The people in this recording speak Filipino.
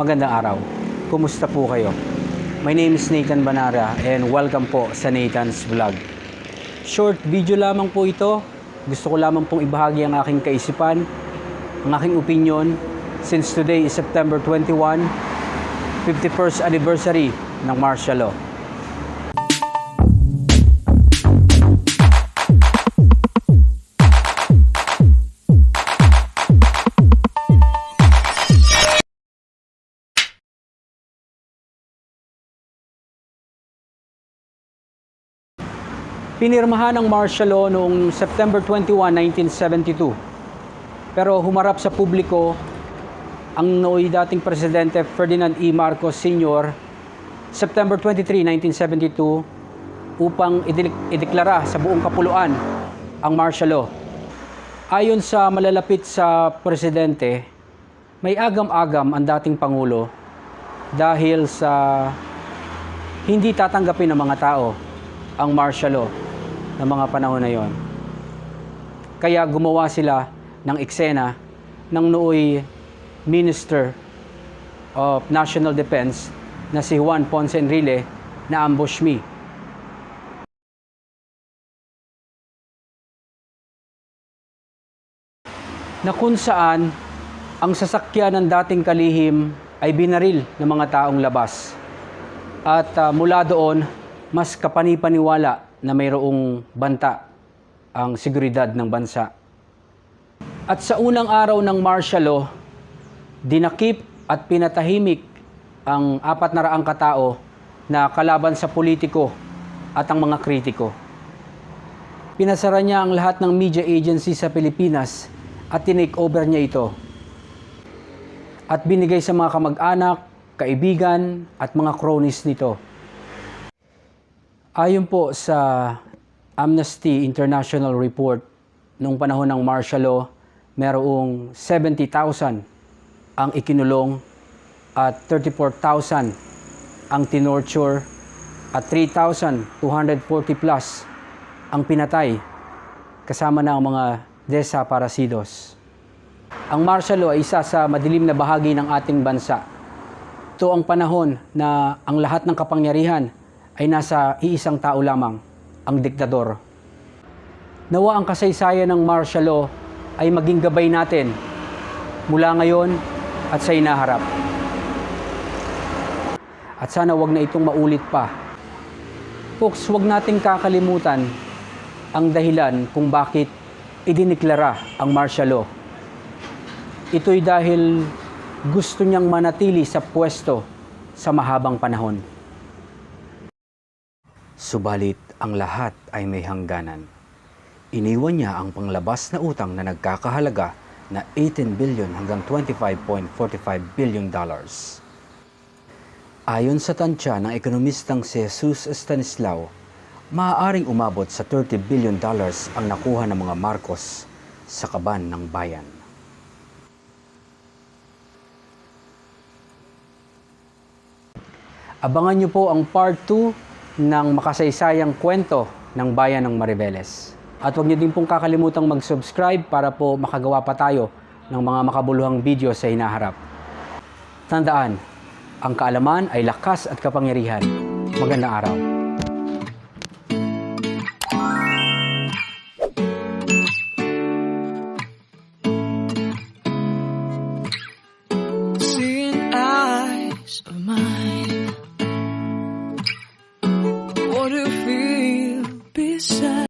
Magandang araw. Kumusta po kayo? My name is Nathan Banara and welcome po sa Nathan's Vlog. Short video lamang po ito. Gusto ko lamang pong ibahagi ang aking kaisipan, ang aking opinion since today is September 21, 51st anniversary ng martial law. Pinirmahan ang martial law noong September 21, 1972. Pero humarap sa publiko ang nooy dating presidente Ferdinand E. Marcos Sr. September 23, 1972 upang ideklara sa buong kapuluan ang martial law. Ayon sa malalapit sa presidente, may agam-agam ang dating pangulo dahil sa hindi tatanggapin ng mga tao ang martial law ng mga panahon na yon. Kaya gumawa sila ng eksena ng nooy Minister of National Defense na si Juan Ponce Enrile na ambush me. Na kung saan ang sasakyan ng dating kalihim ay binaril ng mga taong labas. At ah, mula doon, mas kapanipaniwala na mayroong banta ang seguridad ng bansa. At sa unang araw ng martial law, dinakip at pinatahimik ang apat na raang katao na kalaban sa politiko at ang mga kritiko. Pinasara niya ang lahat ng media agency sa Pilipinas at tinake over niya ito. At binigay sa mga kamag-anak, kaibigan at mga cronies nito. Ayon po sa Amnesty International Report, noong panahon ng martial law, merong 70,000 ang ikinulong at 34,000 ang tinorture at 3,240 plus ang pinatay kasama na ang mga desaparecidos. Ang martial law ay isa sa madilim na bahagi ng ating bansa. Ito ang panahon na ang lahat ng kapangyarihan ay nasa iisang tao lamang, ang diktador. Nawa ang kasaysayan ng martial law ay maging gabay natin mula ngayon at sa inaharap. At sana wag na itong maulit pa. Folks, wag nating kakalimutan ang dahilan kung bakit idiniklara ang martial law. Ito'y dahil gusto niyang manatili sa pwesto sa mahabang panahon. Subalit ang lahat ay may hangganan. Iniwan niya ang panglabas na utang na nagkakahalaga na 18 billion hanggang 25.45 billion dollars. Ayon sa tansya ng ekonomistang si Jesus Stanislao, maaaring umabot sa 30 billion dollars ang nakuha ng mga Marcos sa kaban ng bayan. Abangan niyo po ang part 2 ng makasaysayang kwento ng bayan ng Mariveles. At huwag niyo din pong kakalimutang mag-subscribe para po makagawa pa tayo ng mga makabuluhang video sa hinaharap. Tandaan, ang kaalaman ay lakas at kapangyarihan. Magandang araw.